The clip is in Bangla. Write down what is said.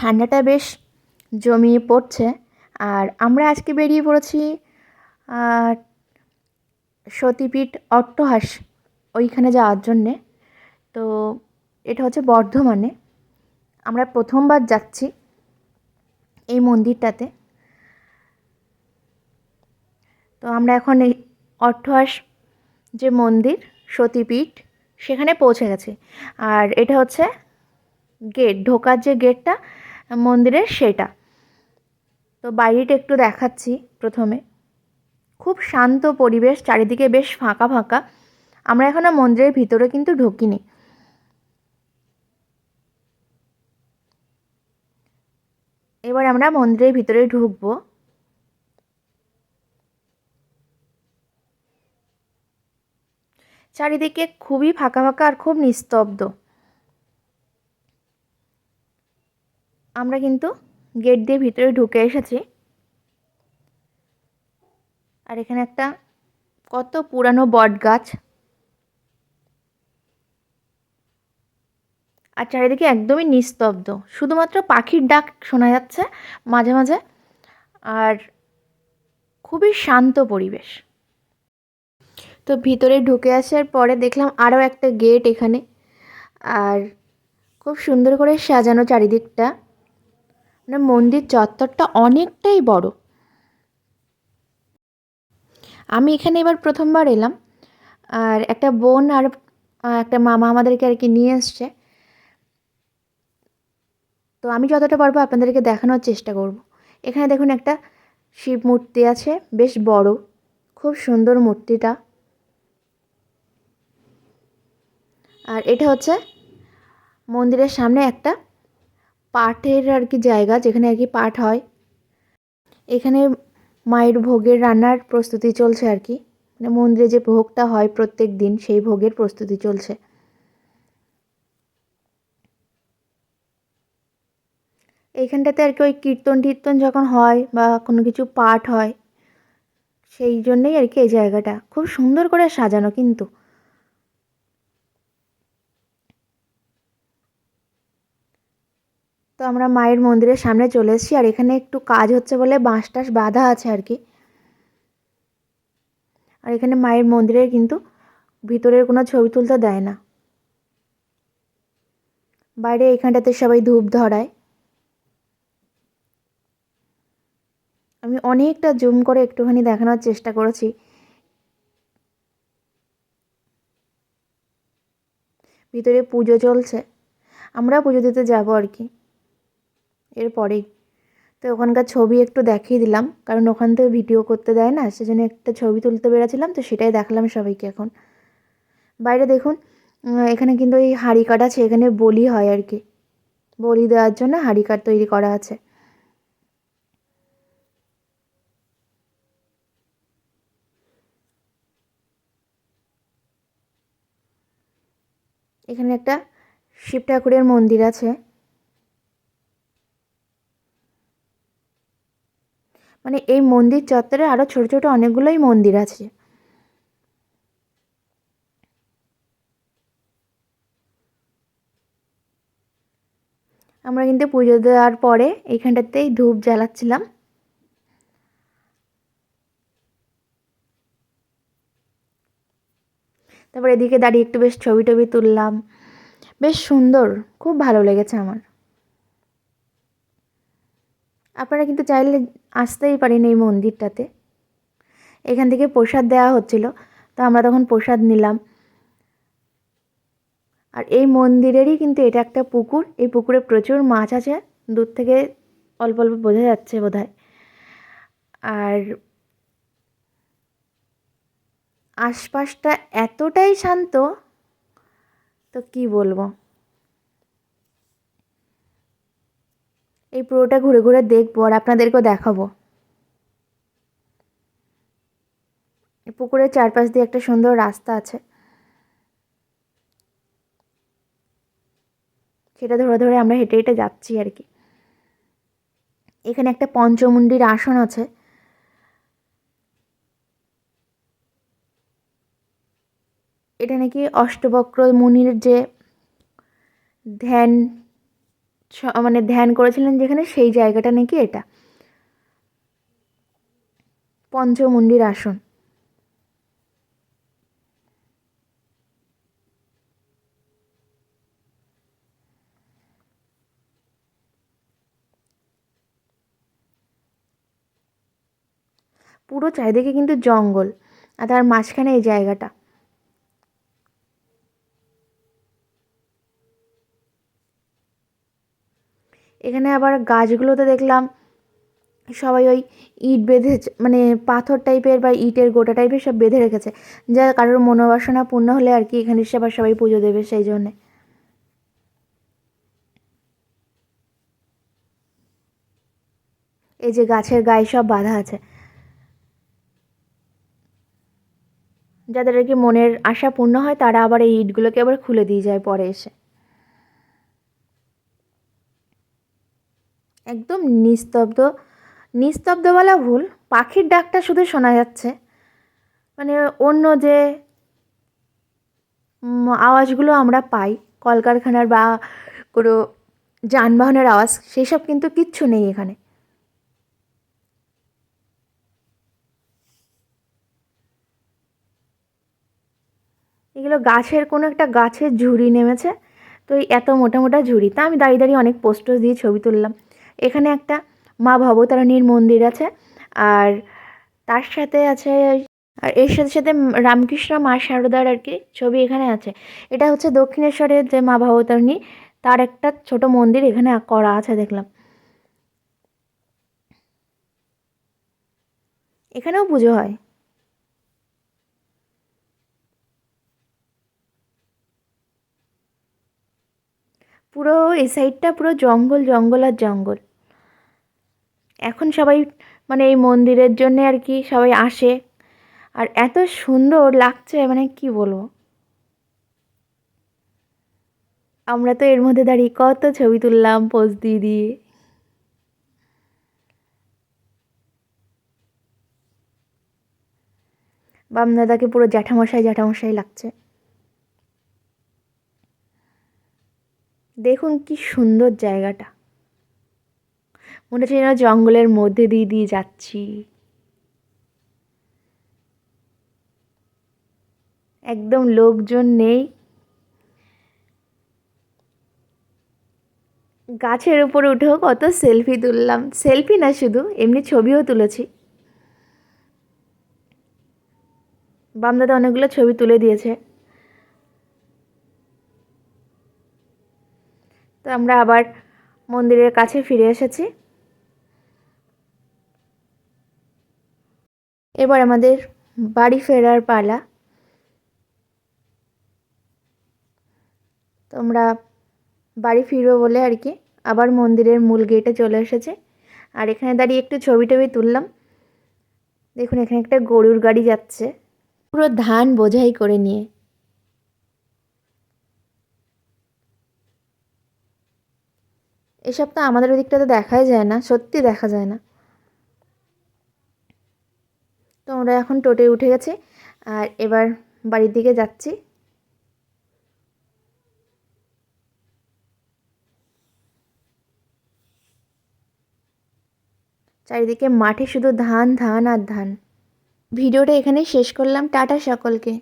ঠান্ডাটা বেশ জমিয়ে পড়ছে। আর আমরা আজকে বেরিয়ে পড়েছি সতীপীঠ অট্টহাস ওইখানে যাওয়ার জন্যে। তো এটা হচ্ছে বর্ধমানে। আমরা প্রথমবার যাচ্ছি এই মন্দিরটাতে। তো আমরা এখন এই অট্টহাস যে মন্দির, সতীপীঠ, সেখানে পৌঁছে গেছি। আর এটা হচ্ছে গেট, ঢোকার যে গেটটা মন্দিরের সেটা। তো বাইরেটা একটু দেখাচ্ছি প্রথমে। খুব শান্ত পরিবেশ, চারিদিকে বেশ ফাঁকা ফাঁকা। আমরা এখনও মন্দিরের ভিতরে কিন্তু ঢুকিনি। এবার আমরা মন্দিরের ভিতরে ঢুকবো। চারিদিকে খুবই ফাঁকা ফাঁকা আর খুব নিস্তব্ধ। আমরা কিন্তু গেট দিয়ে ভিতরে ঢুকে এসেছি। আর এখানে একটা কত পুরানো বট গাছ। আর চারিদিকে একদমই নিস্তব্ধ। শুধুমাত্র পাখির ডাক শোনা যাচ্ছে মাঝে মাঝে। আর খুবই শান্ত পরিবেশ। তো ভিতরে ঢুকে আসার পরে দেখলাম আরও একটা গেট এখানে। আর খুব সুন্দর করে সাজানো চারিদিকটা। মানে মন্দির চত্বরটা অনেকটাই বড়। আমি এখানে এবার প্রথমবার এলাম। আর একটা বোন আর একটা মামা আমাদেরকে আর কি নিয়ে এসছে। তো আমি যতটা পারব আপনাদেরকে দেখানোর চেষ্টা করব। এখানে দেখুন একটা শিব মূর্তি আছে, বেশ বড়, খুব সুন্দর মূর্তিটা। আর এটা হচ্ছে মন্দিরের সামনে একটা পাঠের আর কি জায়গা যেখানে আর কি পাঠ হয়। এখানে মায়ের ভোগের রান্নার প্রস্তুতি চলছে আর কি। মানে মন্দিরে যে ভোগটা হয় প্রত্যেক দিন সেই ভোগের প্রস্তুতি চলছে। এইখানটাতে আর কি ওই কীর্তন টীর্তন যখন হয় বা কোনো কিছু পাঠ হয়, সেই জন্যেই আর কি এই জায়গাটা। খুব সুন্দর করে সাজানো কিন্তু। তো আমরা মায়ের মন্দিরের সামনে চলে এসেছি, আর এখানে একটু কাজ হচ্ছে বলে বাঁশ টাস বাঁধা আছে আর কি। আর এখানে মায়ের মন্দিরের কিন্তু ভিতরের কোনো ছবি তুলতে দেয় না। বাইরে এখানটাতে সবাই ধূপ ধরায়। আমি অনেকটা জুম করে একটুখানি দেখানোর চেষ্টা করেছি। ভিতরে পুজো চলছে। আমরা পুজো দিতে যাব আর কি। এরপরেই। তো ওখানকার ছবি একটু দেখিয়ে দিলাম, কারণ ওখান থেকে ভিডিও করতে দেয় না, সেজন্য একটা ছবি তুলতে বেড়েছিলাম তো সেটাই দেখালাম সবাইকে এখন। বাইরে দেখুন এখানে কিন্তু এই হাঁড়ি কাঠ আছে, এখানে বলি হয় আর কি। বলি দেওয়ার জন্য হাঁড়ি কাঠ তৈরি করা আছে। এখানে একটা শিব ঠাকুরের মন্দির আছে। মানে এই মন্দির চত্বরে আরও ছোটো ছোটো অনেকগুলোই মন্দির আছে। আমরা কিন্তু পুজো দেওয়ার পরে এইখানটাতেই ধূপ জ্বালাচ্ছিলাম। তারপর এদিকে দাঁড়িয়ে একটু বেশ ছবি টবি তুললাম। বেশ সুন্দর, খুব ভালো লেগেছে আমার। আপনারা কিন্তু চাইলে আসতেই পারেন এই মন্দিরটাতে। এখান থেকে প্রসাদ দেওয়া হচ্ছিল, তো আমরা তখন প্রসাদ নিলাম। আর এই মন্দিরেরই কিন্তু এটা একটা পুকুর, এই পুকুরে প্রচুর মাছ আছে, দূর থেকে অল্প অল্প বোঝা যাচ্ছে বোধ আর আশপাশটা এতটাই শান্ত, তো কি বলব? এই পুরোটা ঘুরে ঘুরে দেখব আর আপনাদেরকেও দেখাবো। পুকুরের চারপাশ দিয়ে একটা সুন্দর রাস্তা আছে। সেটা ধরে ধরে আমরা হেঁটে হেঁটে যাচ্ছি আর কি। এখানে একটা পঞ্চমুণ্ডির আসন আছে। এটা নাকি অষ্টবক্র মুনির যে ধ্যান মানে ধ্যান করেছিলেন যেখানে সেই জায়গাটা নাকি এটা। পঞ্চমুণ্ডির আসন। পুরো চারিদিকে কিন্তু জঙ্গল, আর তার মাঝখানে এই জায়গাটা এখানে আবার গাছগুলোতে দেখলাম সবাই ওই ইট বেঁধে মানে পাথর টাইপের বা ইটের গোটা টাইপের সব বেঁধে রেখেছে। যা কারোর মনোবাসনা পূর্ণ হলে আর কি এখানে এসে আবার সবাই পুজো দেবে সেই জন্যে। এই যে গাছের গায়ে সব বাঁধা আছে। যাদের আর কি মনের আশা পূর্ণ হয় তারা আবার এই ইটগুলোকে আবার খুলে দিয়ে যায় পরে এসে। একদম নিস্তব্ধ নিস্তব্ধ বলা ভুল, পাখির ডাকটা শুধু শোনা যাচ্ছে। মানে অন্য যে আওয়াজগুলো আমরা পাই, কলকারখানার বা কোনো যানবাহনের আওয়াজ, সেসব কিন্তু কিচ্ছু নেই এখানে। এগুলো গাছের কোনো একটা গাছের ঝুড়ি নেমেছে, তো এত মোটা মোটা ঝুড়ি। তা আমি দাঁড়িয়ে দাঁড়িয়ে অনেক পোস্টার দিয়ে ছবি তুললাম। এখানে একটা মা ভবতারিণীর মন্দির আছে, আর তার সাথে আছে, আর এর সাথে সাথে রামকৃষ্ণ মা শারদার আর কি ছবি এখানে আছে। এটা হচ্ছে দক্ষিণেশ্বরের যে মা ভবতারিণী, তার একটা ছোট মন্দির এখানে করা আছে দেখলাম। এখানেও পুজো হয়। পুরো এই সাইডটা পুরো জঙ্গল জঙ্গল আর জঙ্গল। এখন সবাই মানে এই মন্দিরের জন্যে আর কি সবাই আসে। আর এত সুন্দর লাগছে মানে কি বলব? আমরা তো এর মধ্যে দাঁড়িয়ে কত ছবি তুললাম পোজ দিয়ে দিয়ে। বাম দাদাকে পুরো জ্যাঠামশাই জ্যাঠামশাই লাগছে। দেখুন কি সুন্দর জায়গাটা। মনে হচ্ছে যেন জঙ্গলের মধ্যে দিয়ে দিয়ে যাচ্ছি। একদম লোকজন নেই। গাছের উপরে উঠেও কত সেলফি তুললাম। সেলফি না শুধু, এমনি ছবিও তুলেছি। বাম দাদা অনেকগুলো ছবি তুলে দিয়েছে। তো আমরা আবার মন্দিরের কাছে ফিরে এসেছি। এবার আমাদের বাড়ি ফেরার পালা। তোমরা বাড়ি ফিরবো বলে আর কি, আবার মন্দিরের মূল গেটে চলে এসেছে। আর এখানে দাঁড়িয়ে একটু ছবি টবি তুললাম। দেখুন, এখানে একটা গরুর গাড়ি যাচ্ছে। পুরো ধান বোঝাই করে নিয়ে। এসব তো আমাদের ওদিকটাতে দেখাই যায় না, সত্যি দেখা যায় না। তো আমরা এখন টোটে উঠে গেছি আর এবার বাড়ির দিকে যাচ্ছি। চারিদিকে মাঠে শুধু ধান ধান আর ধান। ভিডিওটা এখানে শেষ করলাম। টাটা সকলকে।